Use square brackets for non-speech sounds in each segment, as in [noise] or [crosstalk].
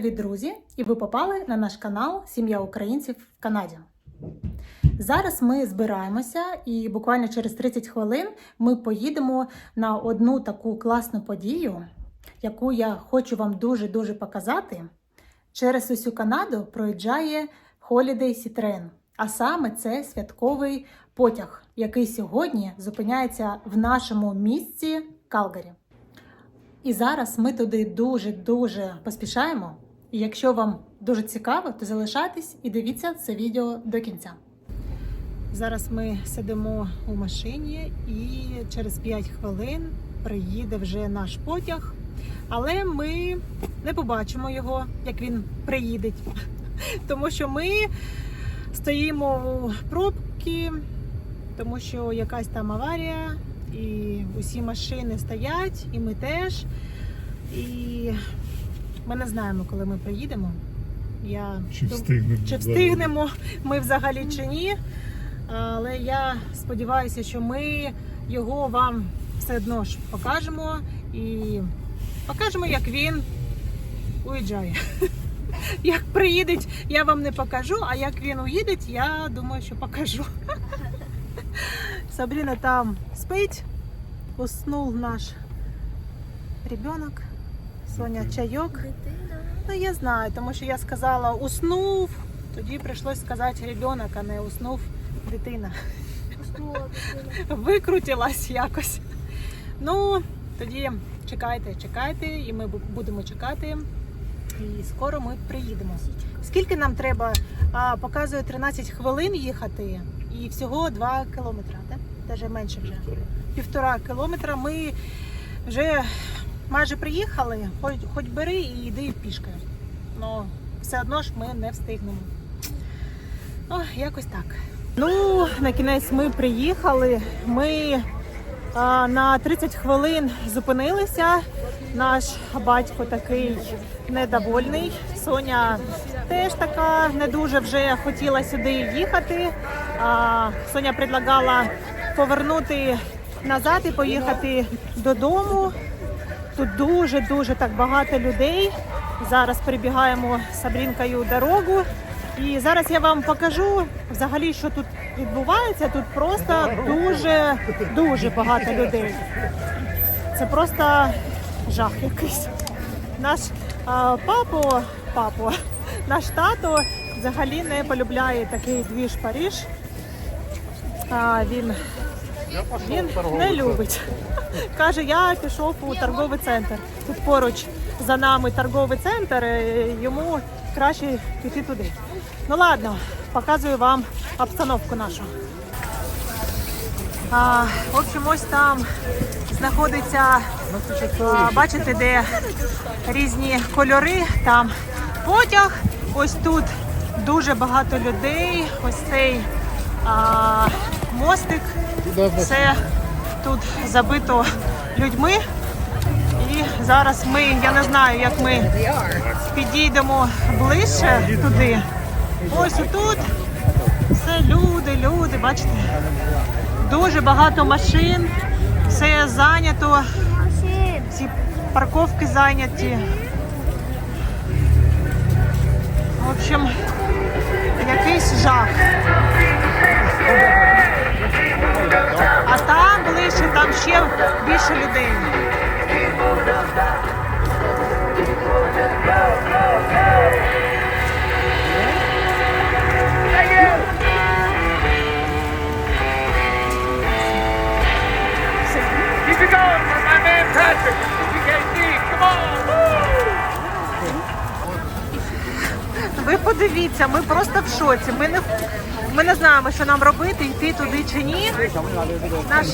привіт, друзі! І ви попали на наш канал Сім'я українців в Канаді. Зараз ми збираємося, і буквально через 30 хвилин ми поїдемо на одну таку класну подію, яку я хочу вам дуже-дуже показати. Через усю Канаду проїжджає Holiday Sea а саме це святковий потяг, який сьогодні зупиняється в нашому місті Калгарі. І зараз ми туди дуже-дуже поспішаємо. І якщо вам дуже цікаво, то залишайтесь і дивіться це відео до кінця. Зараз ми сидимо у машині і через 5 хвилин приїде вже наш потяг. Але ми не побачимо його, як він приїде. Тому що ми стоїмо у пробки, тому що якась там аварія, і усі машини стоять, і ми теж. І ми не знаємо, коли ми приїдемо. Я Чи дум- встигнемо? чи встигнемо ми взагалі чи ні. Але я сподіваюся, що ми його вам все одно ж покажемо і покажемо, як він уїжджає. [laughs] Як приїде, я вам не покажу, а як він уїде, я думаю, що покажу. [laughs] Сабріна там спить, уснув наш ребенок. Соня чайок. Ну, я знаю, тому що я сказала уснув, тоді прийшлось сказати ребенок, а не уснув дитина. Викрутилась якось. Ну, тоді чекайте, чекайте, і ми будемо чекати. І скоро ми приїдемо. Скільки нам треба? А, показує 13 хвилин їхати і всього 2 кілометри. Навіть менше вже. Півтора кілометра. Ми вже майже приїхали, хоч, хоч бери і йди пішки. Ну, все одно ж ми не встигнемо. О, якось так. Ну, на кінець ми приїхали. Ми а, на 30 хвилин зупинилися. Наш батько такий недовольний. Соня теж така не дуже вже хотіла сюди їхати. А, Соня предлагала повернути назад і поїхати додому. Тут дуже-дуже так багато людей. Зараз перебігаємо з Сабрінкою дорогу. І зараз я вам покажу взагалі, що тут відбувається. Тут просто дуже дуже багато людей. Це просто жах якийсь. Наш а, папо, папо, наш тато взагалі не полюбляє такий двіж Паріж. А, він, він не любить. [laughs] Каже, я пішов у торговий центр. Тут поруч за нами торговий центр, е, йому краще піти туди. Ну ладно, показую вам обстановку нашу. А, в общем, ось там знаходиться, а, бачите, де різні кольори. Там потяг. Ось тут дуже багато людей. Ось цей а, мостик. Все тут забито людьми. І зараз ми, я не знаю, як ми підійдемо ближче туди. Ось отут все люди, люди, бачите. Дуже багато машин, все зайнято, всі парковки зайняті. В общем, якийсь жах. Ще більше людей. Ви подивіться, ми просто в шоці. Ми не, ми не знаємо, що нам робити, йти туди чи ні. Наш,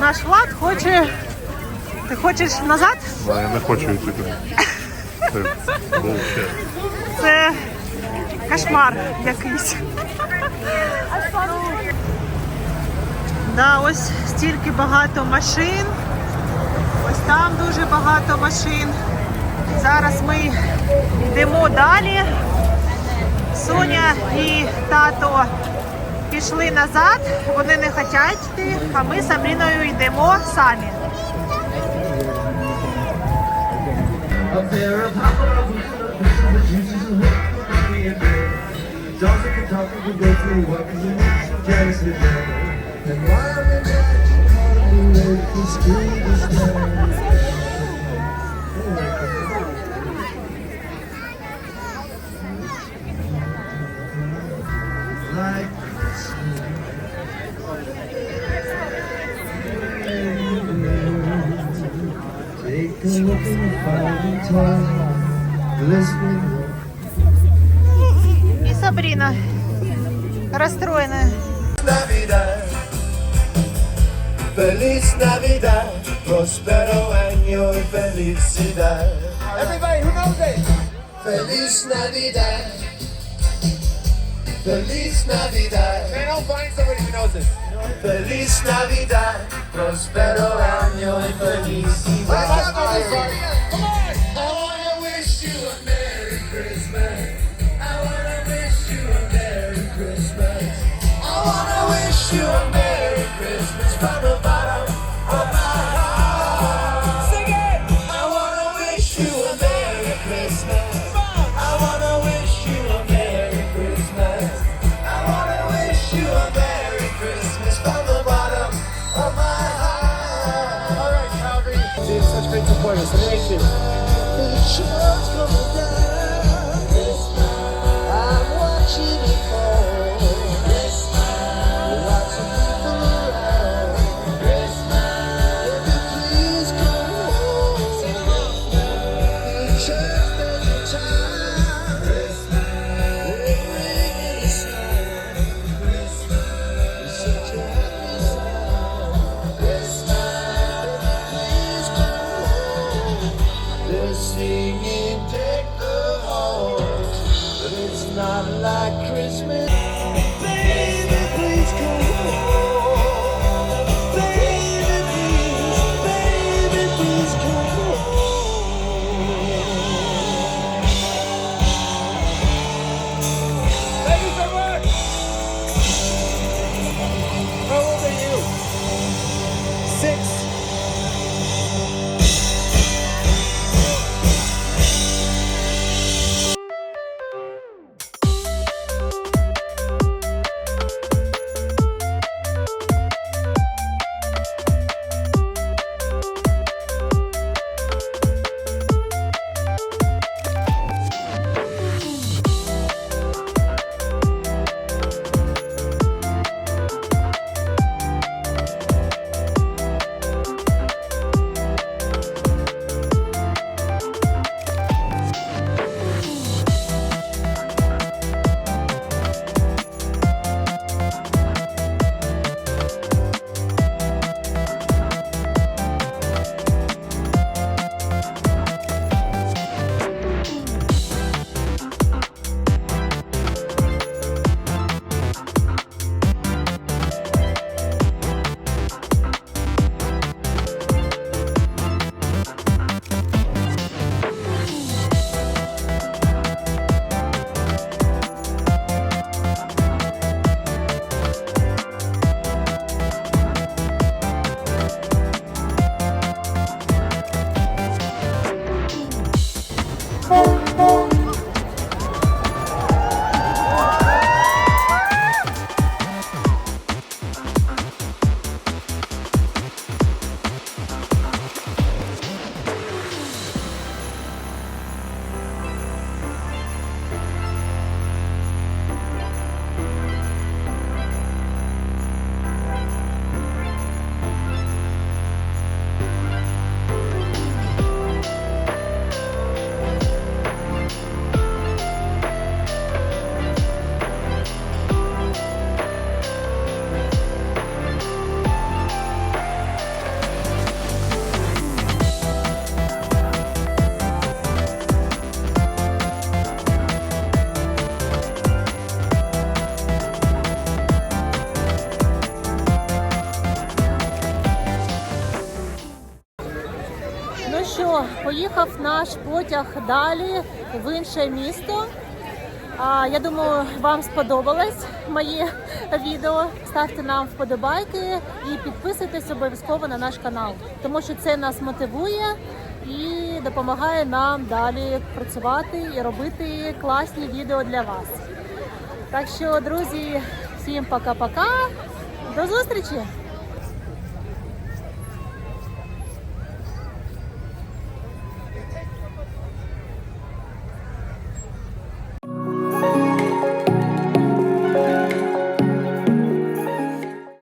наш Влад хоче. Ти хочеш назад? Да, я не хочу йти туди. Це. Це кошмар якийсь. Да, ось стільки багато машин. Ось там дуже багато машин. Зараз ми йдемо далі. Соня і тато пішли назад, вони не хочуть йти, а ми з Сабріною йдемо самі. And why I'm in И Сабрина расстроена. Feliz Navidad, próspero año y felicidad. Everybody, who knows it? Feliz Navidad. Feliz Navidad. Man, I'll find somebody who knows this. Feliz Navidad, próspero año y felicidad you a Боже, сердечки. Oh. наш потяг далі в інше місто. Я думаю, вам сподобалось моє відео. Ставте нам вподобайки і підписуйтесь обов'язково на наш канал, тому що це нас мотивує і допомагає нам далі працювати і робити класні відео для вас. Так що, друзі, всім пока-пока, до зустрічі!